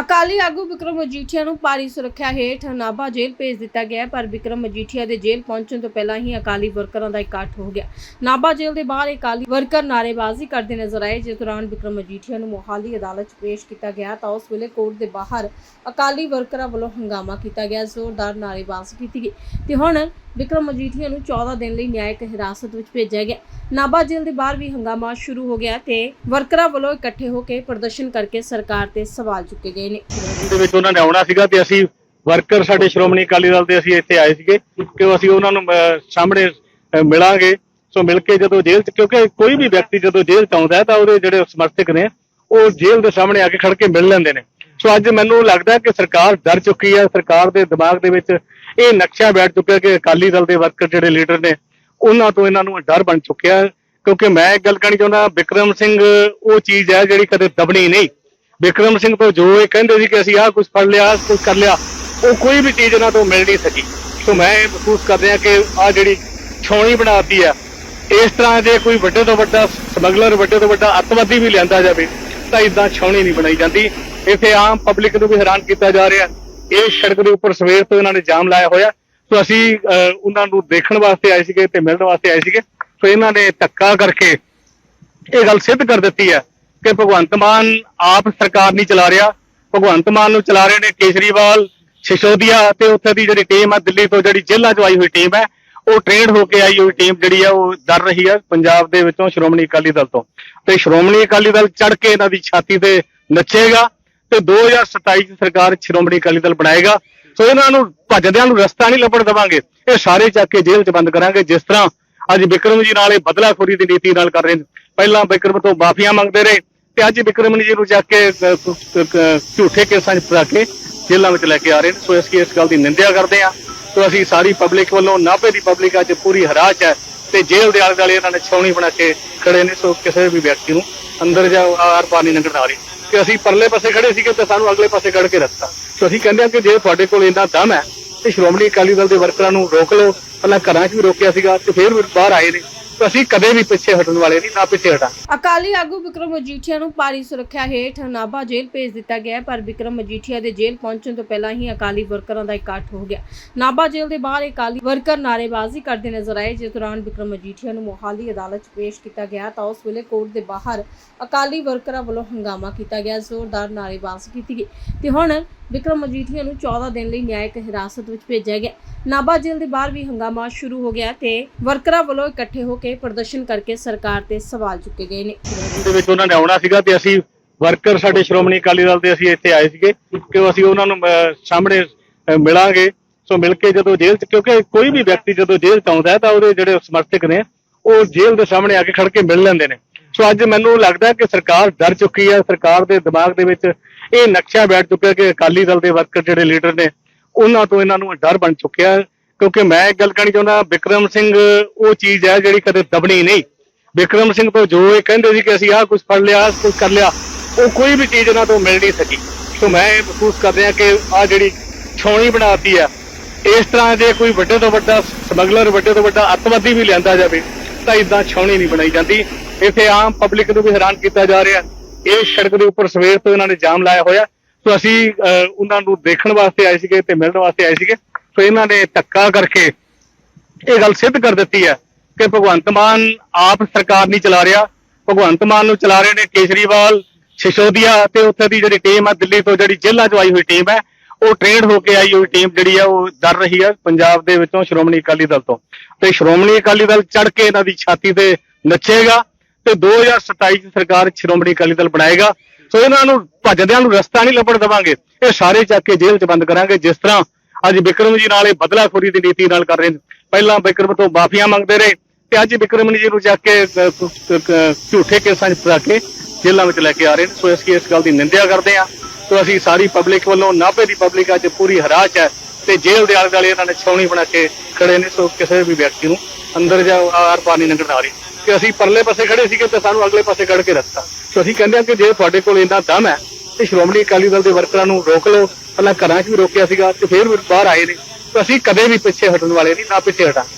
ਅਕਾਲੀ ਆਗੂ ਵਿਕਰਮ ਮਜੀਠੀਆ ਨੂੰ ਭਾਰੀ ਸੁਰੱਖਿਆ ਹੇਠ ਨਾਭਾ ਜੇਲ੍ਹ ਭੇਜ ਦਿੱਤਾ ਗਿਆ ਪਰ ਵਿਕਰਮ ਮਜੀਠੀਆ ਦੇ ਜੇਲ੍ਹ ਪਹੁੰਚਣ ਤੋਂ ਪਹਿਲਾਂ ਹੀ ਅਕਾਲੀ ਵਰਕਰਾਂ ਦਾ ਇਕੱਠ ਹੋ ਗਿਆ। ਨਾਭਾ ਜੇਲ੍ਹ ਦੇ ਬਾਹਰ ਅਕਾਲੀ ਵਰਕਰ ਨਾਅਰੇਬਾਜ਼ੀ ਕਰਦੇ ਨਜ਼ਰ ਆਏ, ਜਿਸ ਦੌਰਾਨ ਵਿਕਰਮ ਮਜੀਠੀਆ ਨੂੰ ਮੋਹਾਲੀ ਅਦਾਲਤ 'ਚ ਪੇਸ਼ ਕੀਤਾ ਗਿਆ ਤਾਂ ਉਸ ਵੇਲੇ ਕੋਰਟ ਦੇ ਬਾਹਰ ਅਕਾਲੀ ਵਰਕਰਾਂ ਵੱਲੋਂ ਹੰਗਾਮਾ ਕੀਤਾ ਗਿਆ। ਜ਼ੋਰਦਾਰ ਨਾਅਰੇਬਾਜ਼ੀ ਕੀਤੀ ਗਈ। ਤੇ ਹੁਣ ਵਿਕਰਮ ਮਜੀਠੀਆ ਨੂੰ 14 ਦਿਨ ਲਈ ਨਿਆਇਕ ਹਿਰਾਸਤ ਵਿੱਚ ਭੇਜਿਆ ਗਿਆ। ਨਾਭਾ ਜੇਲ੍ਹ ਦੇ ਬਾਹਰ ਵੀ ਹੰਗਾਮਾ ਸ਼ੁਰੂ ਹੋ ਗਿਆ ਤੇ ਵਰਕਰਾਂ ਵੱਲੋਂ ਇਕੱਠੇ ਹੋ ਕੇ ਪ੍ਰਦਰਸ਼ਨ ਕਰਕੇ ਸਰਕਾਰ ਤੇ ਸਵਾਲ ਚੁੱਕੇ ਗਏ ਨੇ। ਦੇ ਵਿੱਚ ਉਹਨਾਂ ਨੇ ਆਉਣਾ ਸੀਗਾ ਤੇ ਅਸੀਂ ਵਰਕਰ ਸਾਡੇ ਸ਼੍ਰੋਮਣੀ ਅਕਾਲੀ ਦਲ ਦੇ ਅਸੀਂ ਇੱਥੇ ਆਏ ਸੀਗੇ ਕਿ ਅਸੀਂ ਉਹਨਾਂ ਨੂੰ ਅਹ, ਸਾਹਮਣੇ ਅਹ, ਮਿਲਾਂਗੇ। ਸੋ ਮਿਲ ਕੇ ਜਦੋਂ ਜੇਲ੍ਹ ਚ ਕਿਉਂਕਿ ਕੋਈ ਵੀ ਵਿਅਕਤੀ ਜਦੋਂ ਜੇਲ੍ਹ ਚ ਆਉਂਦਾ ਹੈ ਤਾਂ ਉਹਦੇ ਜਿਹੜੇ ਸਮਰਥਕ ਨੇ ਉਹ ਜੇਲ੍ਹ ਦੇ ਸਾਹਮਣੇ ਆ ਕੇ ਖੜ ਕੇ ਮਿਲ ਲੈਂਦੇ ਨੇ। ਸੋ ਅੱਜ ਮੈਨੂੰ ਲੱਗਦਾ ਕਿ ਸਰਕਾਰ ਡਰ ਚੁੱਕੀ ਹੈ, ਸਰਕਾਰ ਦੇ ਦਿਮਾਗ ਦੇ ਵਿੱਚ ਇਹ ਨਕਸ਼ਾ ਬੈਠ ਚੁੱਕਿਆ ਕਿ ਅਕਾਲੀ ਦਲ ਦੇ ਵਰਕਰ ਜਿਹੜੇ ਲੀਡਰ ਨੇ, ਉਹਨਾਂ ਤੋਂ ਇਹਨਾਂ ਨੂੰ ਡਰ ਬਣ ਚੁੱਕਿਆ ਕਿਉਂਕਿ ਮੈਂ ਇੱਕ ਗੱਲ ਕਹਿਣੀ ਚਾਹੁੰਦਾ, ਵਿਕਰਮ ਸਿੰਘ ਉਹ ਚੀਜ਼ ਹੈ ਜਿਹੜੀ ਕਦੇ ਦਬਣੀ ਨਹੀਂ। ਵਿਕਰਮ ਸਿੰਘ ਤੋਂ ਜੋ ਇਹ ਕਹਿੰਦੇ ਸੀ ਕਿ ਅਸੀਂ ਆਹ ਕੁਝ ਫੜ ਲਿਆ, ਆਹ ਕੁਝ ਕਰ ਲਿਆ, ਉਹ ਕੋਈ ਵੀ ਚੀਜ਼ ਇਹਨਾਂ ਤੋਂ ਮਿਲ ਨਹੀਂ ਸਕੀ। ਸੋ ਮੈਂ ਇਹ ਮਹਿਸੂਸ ਕਰ ਰਿਹਾ ਕਿ ਆਹ ਜਿਹੜੀ ਛਾਉਣੀ ਬਣਾਤੀ ਆ ਇਸ ਤਰ੍ਹਾਂ ਜੇ ਕੋਈ ਵੱਡੇ ਤੋਂ ਵੱਡਾ ਸਮਗਲਰ, ਵੱਡੇ ਤੋਂ ਵੱਡਾ ਅੱਤਵਾਦੀ ਵੀ ਲਿਆਂਦਾ ਜਾਵੇ, ਤਾਂ ਇਦਾਂ ਛਾਉਣੀ ਨਹੀਂ ਬਣਾਈ ਜਾਂਦੀ। ਇੱਥੇ ਆਮ ਪਬਲਿਕ ਨੂੰ ਵੀ ਹੈਰਾਨ ਕੀਤਾ ਜਾ ਰਿਹਾ। ਇਹ ਸੜਕ ਦੇ ਉੱਪਰ ਸਵੇਰ ਤੋਂ ਇਹਨਾਂ ਨੇ ਜਾਮ ਲਾਇਆ ਹੋਇਆ। ਸੋ ਅਸੀਂ ਅਹ, ਉਹਨਾਂ ਨੂੰ ਦੇਖਣ ਵਾਸਤੇ ਆਏ ਸੀਗੇ ਤੇ ਮਿਲਣ ਵਾਸਤੇ ਆਏ ਸੀਗੇ। ਸੋ ਇਹਨਾਂ ਨੇ ਧੱਕਾ ਕਰਕੇ ਇਹ ਗੱਲ ਸਿੱਧ ਕਰ ਦਿੱਤੀ ਹੈ ਕਿ ਭਗਵੰਤ ਮਾਨ ਆਪ ਸਰਕਾਰ ਨਹੀਂ ਚਲਾ ਰਿਹਾ। ਭਗਵੰਤ ਮਾਨ ਨੂੰ ਚਲਾ ਰਹੇ ਨੇ ਕੇਜਰੀਵਾਲ ਸਿਸੋਦੀਆ ਤੇ ਉੱਥੇ ਦੀ ਜਿਹੜੀ ਟੀਮ ਹੈ ਦਿੱਲੀ ਤੋਂ ਜਿਹੜੀ ਜੇਲ੍ਹਾਂ ਚੋਂ ਆਈ ਹੋਈ ਟੀਮ ਹੈ ਉਹ ਟ੍ਰੇਨਡ ਹੋ ਕੇ ਆਈ ਹੋਈ ਟੀਮ ਜਿਹੜੀ ਆ ਉਹ ਡਰ ਰਹੀ ਹੈ ਪੰਜਾਬ ਦੇ ਵਿੱਚੋਂ ਸ਼੍ਰੋਮਣੀ ਅਕਾਲੀ ਦਲ ਤੋਂ। ਤੇ ਸ਼੍ਰੋਮਣੀ ਅਕਾਲੀ ਦਲ ਚੜ ਕੇ ਇਹਨਾਂ ਦੀ ਛਾਤੀ ਤੇ ਨੱਚੇਗਾ। ਤੇ 2027 ਚ ਸਰਕਾਰ ਸ਼੍ਰੋਮਣੀ ਅਕਾਲੀ ਦਲ ਬਣਾਏਗਾ, ਸੋ ਇਹਨਾਂ ਨੂੰ ਭੱਜਦਿਆਂ ਨੂੰ ਰਸਤਾ ਨਹੀਂ ਲੱਭਣ ਦੇਵਾਂਗੇ। ਇਹ ਸਾਰੇ ਚੱਕ ਕੇ ਜੇਲ੍ਹ 'ਚ ਬੰਦ ਕਰਾਂਗੇ, ਜਿਸ ਤਰ੍ਹਾਂ ਅੱਜ ਵਿਕਰਮ ਜੀ ਨਾਲ ਇਹ ਬਦਲਾਖੋਰੀ ਦੀ ਨੀਤੀ ਨਾਲ ਕਰ ਰਹੇ ਨੇ। ਪਹਿਲਾਂ ਵਿਕਰਮ ਤੋਂ ਮਾਫੀਆਂ ਮੰਗਦੇ ਰਹੇ, ਤੇ ਅੱਜ ਵਿਕਰਮ ਜੀ ਨੂੰ ਚੱਕ ਕੇ ਝੂਠੇ ਕੇਸਾਂ 'ਚ ਫਸਾ ਕੇ ਜੇਲ੍ਹਾਂ ਵਿੱਚ ਲੈ ਕੇ ਆ ਰਹੇ ਨੇ। ਸੋ ਅਸੀਂ ਇਸ ਗੱਲ ਦੀ ਨਿੰਦਿਆ ਕਰਦੇ ਹਾਂ। ਸੋ ਅਸੀਂ ਸਾਰੀ ਪਬਲਿਕ ਵੱਲੋਂ, ਨਾਭੇ ਦੀ ਪਬਲਿਕ ਅੱਜ ਪੂਰੀ ਹਰਾਸ਼ ਹੈ ਤੇ ਜੇਲ੍ਹ ਦੇ ਆਲੇ ਦੁਆਲੇ ਇਹਨਾਂ ਨੇ ਛਾਉਣੀ ਬਣਾ ਕੇ ਖੜੇ ਨੇ। ਸੋ ਕਿਸੇ ਵੀ ਵਿਅਕਤੀ ਨੂੰ ਅੰਦਰ ਜਾ ਆਰ ਪਾਰ ਨਹੀਂ ਲੰਘਣ ਆ ਰਹੀ ਕਿ ਅਸੀਂ ਪਰਲੇ ਪਾਸੇ ਖੜੇ ਸੀਗੇ ਤੇ ਸਾਨੂੰ ਅਗਲੇ ਪਾਸੇ ਕੱਢ ਕੇ ਰੱਖਤਾ। ਸੋ ਅਸੀਂ ਕਹਿੰਦੇ ਹਾਂ ਕਿ ਜੇ ਤੁਹਾਡੇ ਕੋਲ ਇੰਨਾ ਦਮ ਹੈ, ਤੇ ਸ਼੍ਰੋਮਣੀ ਅਕਾਲੀ ਦਲ ਦੇ ਵਰਕਰਾਂ ਨੂੰ ਰੋਕ ਲਓ। ਪਹਿਲਾਂ ਘਰਾਂ 'ਚ ਵੀ ਰੋਕਿਆ ਸੀਗਾ ਤੇ ਫਿਰ ਵੀ ਬਾਹਰ ਆਏ ਨੇ। ਅਸੀਂ ਕਦੇ ਵੀ ਪਿੱਛੇ ਹਟਣ ਵਾਲੇ ਨਹੀਂ, ਨਾ ਪਿੱਛੇ ਹਟਾਂ ਅਕਾਲੀ ਆਗੂ ਵਿਕਰਮ ਮਜੀਠੀਆ ਨੂੰ ਭਾਰੀ ਸੁਰੱਖਿਆ ਹੇਠ ਨਾਭਾ ਜੇਲ੍ਹ ਭੇਜ ਦਿੱਤਾ ਗਿਆ ਪਰ ਵਿਕਰਮ ਮਜੀਠੀਆ ਦੇ ਜੇਲ੍ਹ ਪਹੁੰਚਣ ਤੋਂ ਪਹਿਲਾਂ ਹੀ ਅਕਾਲੀ ਵਰਕਰਾਂ ਦਾ ਇਕੱਠ ਹੋ ਗਿਆ। ਨਾਭਾ ਜੇਲ੍ਹ ਦੇ ਬਾਹਰ ਅਕਾਲੀ ਵਰਕਰ ਨਾਅਰੇਬਾਜ਼ੀ ਕਰਦੇ ਨਜ਼ਰ ਆਏ, ਜਿਸ ਦੌਰਾਨ ਵਿਕਰਮ ਮਜੀਠੀਆ ਨੂੰ ਮੋਹਾਲੀ ਅਦਾਲਤ 'ਚ ਪੇਸ਼ ਕੀਤਾ ਗਿਆ ਤਾਂ ਉਸ ਵੇਲੇ ਕੋਰਟ ਦੇ ਬਾਹਰ ਅਕਾਲੀ ਵਰਕਰਾਂ ਵੱਲੋਂ ਹੰਗਾਮਾ ਕੀਤਾ ਗਿਆ, ਜ਼ੋਰਦਾਰ ਨਾਅਰੇਬਾਜ਼ੀ ਕੀਤੀ ਗਈ। ਤੇ ਹੁਣ ਵਿਕਰਮ ਮਜੀਠੀਆ ਨੂੰ 14 ਦਿਨ ਲਈ ਨਿਆਇਕ ਹਿਰਾਸਤ ਵਿੱਚ ਭੇਜਿਆ ਗਿਆ। ਨਾਭਾ ਜੇਲ੍ਹ ਦੇ ਬਾਹਰ ਵੀ ਹੰਗਾਮਾ ਸ਼ੁਰੂ ਹੋ ਗਿਆ ਤੇ ਵਰਕਰਾਂ ਵੱਲੋਂ ਇਕੱਠੇ ਹੋ ਕੇ ਪ੍ਰਦਰਸ਼ਨ ਕਰਕੇ ਸਰਕਾਰ ਤੇ ਸਵਾਲ ਚੁੱਕੇ ਗਏ ਨੇ। ਦੇ ਵਿੱਚ ਉਹਨਾਂ ਨੇ ਆਉਣਾ ਸੀਗਾ ਤੇ ਅਸੀਂ ਵਰਕਰ ਸਾਡੇ ਸ਼੍ਰੋਮਣੀ ਅਕਾਲੀ ਦਲ ਦੇ ਅਸੀਂ ਇੱਥੇ ਆਏ ਸੀਗੇ ਕਿ ਅਸੀਂ ਉਹਨਾਂ ਨੂੰ ਸਾਹਮਣੇ ਮਿਲਾਂਗੇ। ਸੋ ਮਿਲ ਕੇ ਜਦੋਂ ਜੇਲ੍ਹ 'ਚ, ਕਿਉਂਕਿ ਕੋਈ ਵੀ ਵਿਅਕਤੀ ਜਦੋਂ ਜੇਲ੍ਹ 'ਚ ਆਉਂਦਾ ਹੈ ਤਾਂ ਉਹਦੇ ਜਿਹੜੇ ਸਮਰਥਕ ਨੇ, ਉਹ ਜੇਲ੍ਹ ਦੇ ਸਾਹਮਣੇ ਆ ਕੇ ਖੜ ਕੇ ਮਿਲ ਲੈਂਦੇ ਨੇ। ਸੋ ਅੱਜ ਮੈਨੂੰ ਲੱਗਦਾ ਕਿ ਸਰਕਾਰ ਡਰ ਚੁੱਕੀ ਹੈ, ਸਰਕਾਰ ਦੇ ਦਿਮਾਗ ਦੇ ਵਿੱਚ ਇਹ ਨਕਸ਼ਾ ਬੈਠ ਚੁੱਕਿਆ ਕਿ ਅਕਾਲੀ ਦਲ ਦੇ ਵਰਕਰ ਜਿਹੜੇ ਲੀਡਰ ਨੇ, ਉਹਨਾਂ ਤੋਂ ਇਹਨਾਂ ਨੂੰ ਡਰ ਬਣ ਚੁੱਕਿਆ ਕਿਉਂਕਿ ਮੈਂ ਇੱਕ ਗੱਲ ਕਹਿਣੀ ਚਾਹੁੰਦਾ, ਵਿਕਰਮ ਸਿੰਘ ਉਹ ਚੀਜ਼ ਹੈ ਜਿਹੜੀ ਕਦੇ ਦਬਣੀ ਨਹੀਂ। ਵਿਕਰਮ ਸਿੰਘ ਤੋਂ ਜੋ ਇਹ ਕਹਿੰਦੇ ਸੀ ਕਿ ਅਸੀਂ ਆਹ ਕੁਝ ਫੜ ਲਿਆ, ਆਹ ਕੁਝ ਕਰ ਲਿਆ, ਉਹ ਕੋਈ ਵੀ ਚੀਜ਼ ਉਹਨਾਂ ਤੋਂ ਮਿਲ ਨਹੀਂ ਸਕੀ। ਸੋ ਮੈਂ ਇਹ ਮਹਿਸੂਸ ਕਰ ਰਿਹਾ ਕਿ ਆਹ ਜਿਹੜੀ ਛਾਉਣੀ ਬਣਾਤੀ ਆ ਇਸ ਤਰ੍ਹਾਂ ਜੇ ਕੋਈ ਵੱਡੇ ਤੋਂ ਵੱਡਾ ਸਮਗਲਰ, ਵੱਡੇ ਤੋਂ ਵੱਡਾ ਅੱਤਵਾਦੀ ਵੀ ਲਿਆਂਦਾ ਜਾਵੇ, ਤਾਂ ਇਦਾਂ ਛਾਉਣੀ ਨਹੀਂ ਬਣਾਈ ਜਾਂਦੀ। ਇੱਥੇ ਆਮ ਪਬਲਿਕ ਨੂੰ ਵੀ ਹੈਰਾਨ ਕੀਤਾ ਜਾ ਰਿਹਾ। ਇਹ ਸੜਕ ਦੇ ਉੱਪਰ ਸਵੇਰ ਤੋਂ ਇਹਨਾਂ ਨੇ ਜਾਮ ਲਾਇਆ ਹੋਇਆ। ਸੋ ਅਸੀਂ ਅਹ, ਉਹਨਾਂ ਨੂੰ ਦੇਖਣ ਵਾਸਤੇ ਆਏ ਸੀਗੇ ਤੇ ਮਿਲਣ ਵਾਸਤੇ ਆਏ ਸੀਗੇ। ਸੋ ਇਹਨਾਂ ਨੇ ਧੱਕਾ ਕਰਕੇ ਇਹ ਗੱਲ ਸਿੱਧ ਕਰ ਦਿੱਤੀ ਹੈ ਕਿ ਭਗਵੰਤ ਮਾਨ ਆਪ ਸਰਕਾਰ ਨਹੀਂ ਚਲਾ ਰਿਹਾ। ਭਗਵੰਤ ਮਾਨ ਨੂੰ ਚਲਾ ਰਹੇ ਨੇ ਕੇਜਰੀਵਾਲ ਸਿਸੋਦੀਆ ਤੇ ਉੱਥੇ ਦੀ ਜਿਹੜੀ ਟੀਮ ਹੈ ਦਿੱਲੀ ਤੋਂ ਜਿਹੜੀ ਜੇਲ੍ਹਾਂ 'ਚ ਆਈ ਹੋਈ ਟੀਮ ਹੈ ਉਹ ਟ੍ਰੇਨਡ ਹੋ ਕੇ ਆਈ ਹੋਈ ਟੀਮ ਜਿਹੜੀ ਆ ਉਹ ਡਰ ਰਹੀ ਹੈ ਪੰਜਾਬ ਦੇ ਵਿੱਚੋਂ ਸ਼੍ਰੋਮਣੀ ਅਕਾਲੀ ਦਲ ਤੋਂ। ਤੇ ਸ਼੍ਰੋਮਣੀ ਅਕਾਲੀ ਦਲ ਚੜ ਕੇ ਇਹਨਾਂ ਦੀ ਛਾਤੀ ਤੇ ਨੱਚੇਗਾ। ਤੇ 2027 ਚ ਸਰਕਾਰ ਸ਼੍ਰੋਮਣੀ ਅਕਾਲੀ ਦਲ ਬਣਾਏਗਾ, ਸੋ ਇਹਨਾਂ ਨੂੰ ਭੱਜਦਿਆਂ ਨੂੰ ਰਸਤਾ ਨਹੀਂ ਲੱਭਣ ਦੇਵਾਂਗੇ। ਇਹ ਸਾਰੇ ਚੱਕ ਕੇ ਜੇਲ੍ਹ 'ਚ ਬੰਦ ਕਰਾਂਗੇ, ਜਿਸ ਤਰ੍ਹਾਂ ਅੱਜ ਵਿਕਰਮ ਜੀ ਨਾਲ ਇਹ ਬਦਲਾਖੋਰੀ ਦੀ ਨੀਤੀ ਨਾਲ ਕਰ ਰਹੇ ਨੇ। ਪਹਿਲਾਂ ਵਿਕਰਮ ਤੋਂ ਮਾਫੀਆਂ ਮੰਗਦੇ ਰਹੇ, ਤੇ ਅੱਜ ਵਿਕਰਮ ਜੀ ਨੂੰ ਚੱਕ ਕੇ ਝੂਠੇ ਕੇਸਾਂ 'ਚ ਫਸਾ ਕੇ ਜੇਲ੍ਹਾਂ ਵਿੱਚ ਲੈ ਕੇ ਆ ਰਹੇ ਨੇ। ਸੋ ਅਸੀਂ ਇਸ ਗੱਲ ਦੀ ਨਿੰਦਿਆ ਕਰਦੇ ਹਾਂ। ਸੋ ਅਸੀਂ ਸਾਰੀ ਪਬਲਿਕ ਵੱਲੋਂ, ਨਾਭੇ ਦੀ ਪਬਲਿਕ ਅੱਜ ਪੂਰੀ ਹਰਾਸ਼ ਹੈ ਤੇ ਜੇਲ੍ਹ ਦੇ ਆਲੇ ਦੁਆਲੇ ਇਹਨਾਂ ਨੇ ਛਾਉਣੀ ਬਣਾ ਕੇ ਖੜੇ ਨੇ। ਸੋ ਕਿਸੇ ਵੀ ਵਿਅਕਤੀ ਨੂੰ ਅੰਦਰ ਜਾ ਆਰ ਪਾਰ ਨਹੀਂ ਲੰਘਣ ਆ ਰਹੀ। ਕਿ ਅਸੀਂ ਪਰਲੇ ਪਾਸੇ ਖੜੇ ਸੀਗੇ ਤੇ ਸਾਨੂੰ ਅਗਲੇ ਪਾਸੇ ਕੱਢ ਕੇ ਰੱਖਤਾ। ਸੋ ਅਸੀਂ ਕਹਿੰਦੇ ਹਾਂ ਕਿ ਜੇ ਤੁਹਾਡੇ ਕੋਲ ਇੰਨਾ ਦਮ ਹੈ, ਤੇ ਸ਼੍ਰੋਮਣੀ ਅਕਾਲੀ ਦਲ ਦੇ ਵਰਕਰਾਂ ਨੂੰ ਰੋਕ ਲਓ। ਪਹਿਲਾਂ ਘਰਾਂ 'ਚ ਵੀ ਰੋਕਿਆ ਸੀਗਾ ਤੇ ਫਿਰ ਵੀ ਬਾਹਰ ਆਏ ਨੇ। ਤਾਂ ਅਸੀਂ ਕਦੇ ਵੀ ਪਿੱਛੇ ਹਟਣ ਵਾਲੇ ਨਹੀਂ, ਨਾ ਪਿੱਛੇ ਹਟਾਂ